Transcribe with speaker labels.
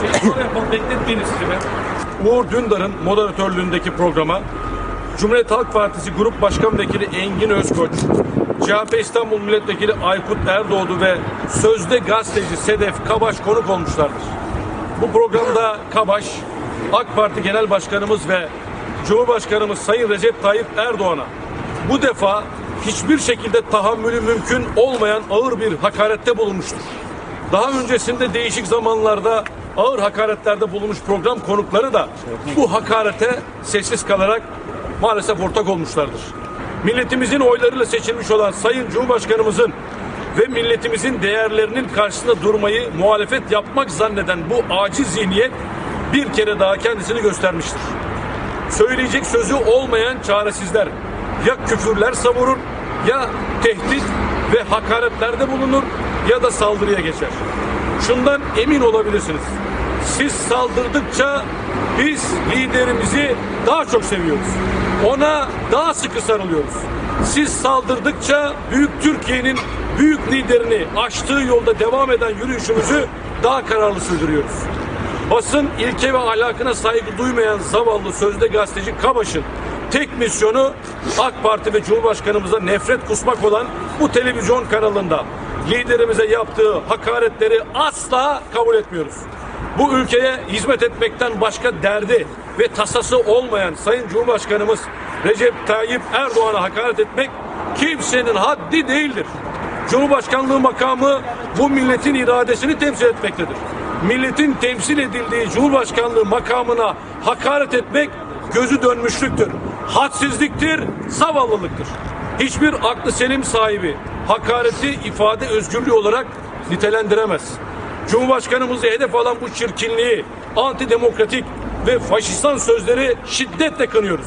Speaker 1: şey. Bekletmeyin sizi. Uğur Dündar'ın moderatörlüğündeki programa Cumhuriyet Halk Partisi Grup Başkan Vekili Engin Özkoç, CHP İstanbul Milletvekili Aykut Erdoğdu ve sözde gazeteci Sedef Kabaş konuk olmuşlardır. Bu programda Kabaş, AK Parti Genel Başkanımız ve Cumhurbaşkanımız Sayın Recep Tayyip Erdoğan'a bu defa hiçbir şekilde tahammülü mümkün olmayan ağır bir hakarette bulunmuştur. Daha öncesinde değişik zamanlarda ağır hakaretlerde bulunmuş program konukları da bu hakarete sessiz kalarak maalesef ortak olmuşlardır. Milletimizin oylarıyla seçilmiş olan Sayın Cumhurbaşkanımızın ve milletimizin değerlerinin karşısında durmayı muhalefet yapmak zanneden bu aciz zihniyet bir kere daha kendisini göstermiştir. Söyleyecek sözü olmayan çaresizler ya küfürler savurur ya tehdit ve hakaretlerde bulunur ya da saldırıya geçer. Şundan emin olabilirsiniz. Siz saldırdıkça biz liderimizi daha çok seviyoruz. Ona daha sıkı sarılıyoruz. Siz saldırdıkça büyük Türkiye'nin büyük liderini aştığı yolda devam eden yürüyüşümüzü daha kararlı sürdürüyoruz. Basın ilke ve ahlakına saygı duymayan zavallı sözde gazeteci Kabaş'ın tek misyonu AK Parti ve Cumhurbaşkanımıza nefret kusmak olan bu televizyon kanalında liderimize yaptığı hakaretleri asla kabul etmiyoruz. Bu ülkeye hizmet etmekten başka derdi ve tasası olmayan Sayın Cumhurbaşkanımız Recep Tayyip Erdoğan'a hakaret etmek kimsenin haddi değildir. Cumhurbaşkanlığı makamı bu milletin iradesini temsil etmektedir. Milletin temsil edildiği Cumhurbaşkanlığı makamına hakaret etmek gözü dönmüşlüktür. Hadsizliktir, zavallılıktır. Hiçbir aklı selim sahibi hakareti ifade özgürlüğü olarak nitelendiremez. Cumhurbaşkanımızı hedef alan bu çirkinliği, antidemokratik ve faşistan sözleri şiddetle kınıyoruz.